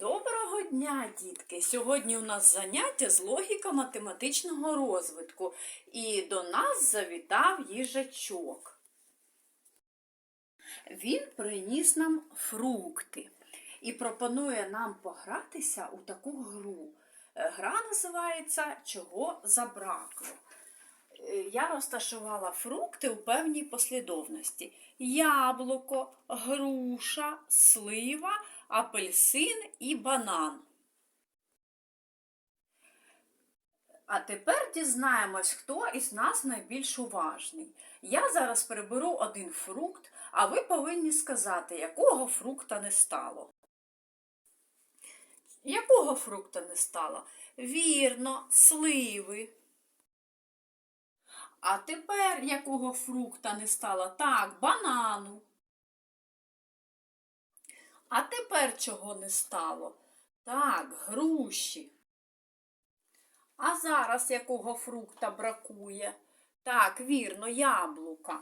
Доброго дня, дітки! Сьогодні у нас заняття з логіко-математичного розвитку, і до нас завітав їжачок. Він приніс нам фрукти і пропонує нам погратися у таку гру. Е, Гра називається Чого забракло. Е, Я розташувала фрукти у певній послідовності: яблуко, груша, слива, апельсин і банан. А тепер дізнаємось, хто із нас найбільш уважний. Я зараз приберу один фрукт, а ви повинні сказати, якого фрукта не стало. Якого фрукта не стало? Вірно, сливи. А тепер якого фрукта не стало? Так, банану. А тепер чого не стало? Так, груші. А зараз якого фрукта бракує? Так, вірно, яблука.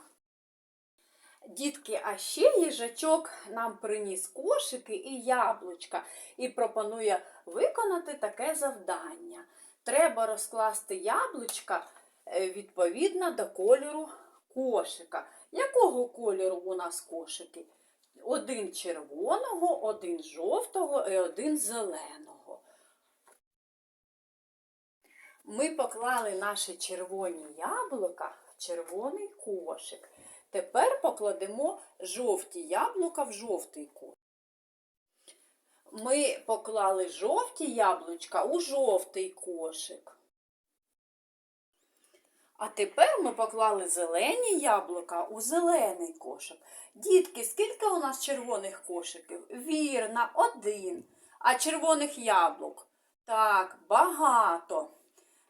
Дітки, а ще їжачок нам приніс кошики і яблучка і пропонує виконати таке завдання. Треба розкласти яблучка е, відповідно до кольору кошика. Якого кольору у нас кошики? Один червоного, один жовтого і один зеленого. Ми поклали наші червоні яблука в червоний кошик. Тепер покладемо жовті яблука в жовтий кошик. Ми поклали жовті яблучка у жовтий кошик. А тепер ми поклали зелені яблука у зелений кошик. Дітки, скільки у нас червоних кошиків? Вірно, один. А червоних яблук? Так, багато.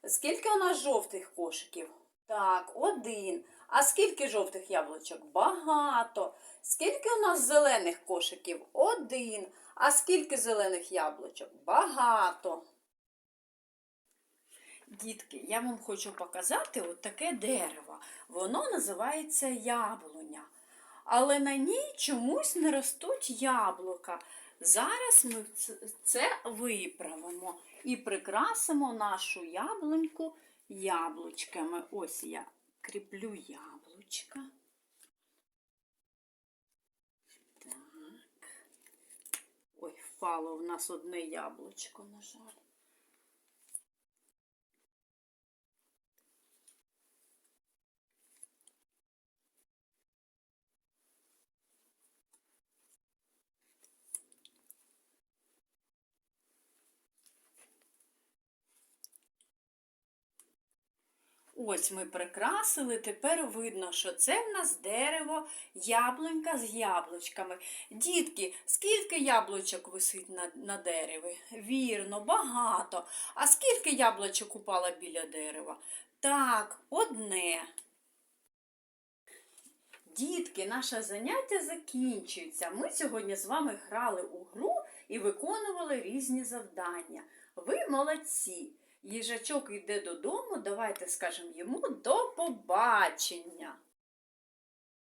Скільки у нас жовтих кошиків? Так, один. А скільки жовтих яблучок? Багато. Скільки у нас зелених кошиків? Один. А скільки зелених яблучок? Багато. Дітки, я вам хочу показати от таке дерево. Воно називається яблуня. Але на ній чомусь не ростуть яблука. Зараз ми це виправимо і прикрасимо нашу яблуньку яблучками. Ось я кріплю яблучка. Так. Ой, впало в нас одне яблучко, на жаль. Ось ми прикрасили, тепер видно, що це в нас дерево, яблунька з яблучками. Дітки, скільки яблучок висить на, на дереві? Вірно, багато. А скільки яблучок упало біля дерева? Так, одне. Дітки, наше заняття закінчується. Ми сьогодні з вами грали у гру і виконували різні завдання. Ви молодці! Їжачок йде додому, давайте скажемо йому до побачення.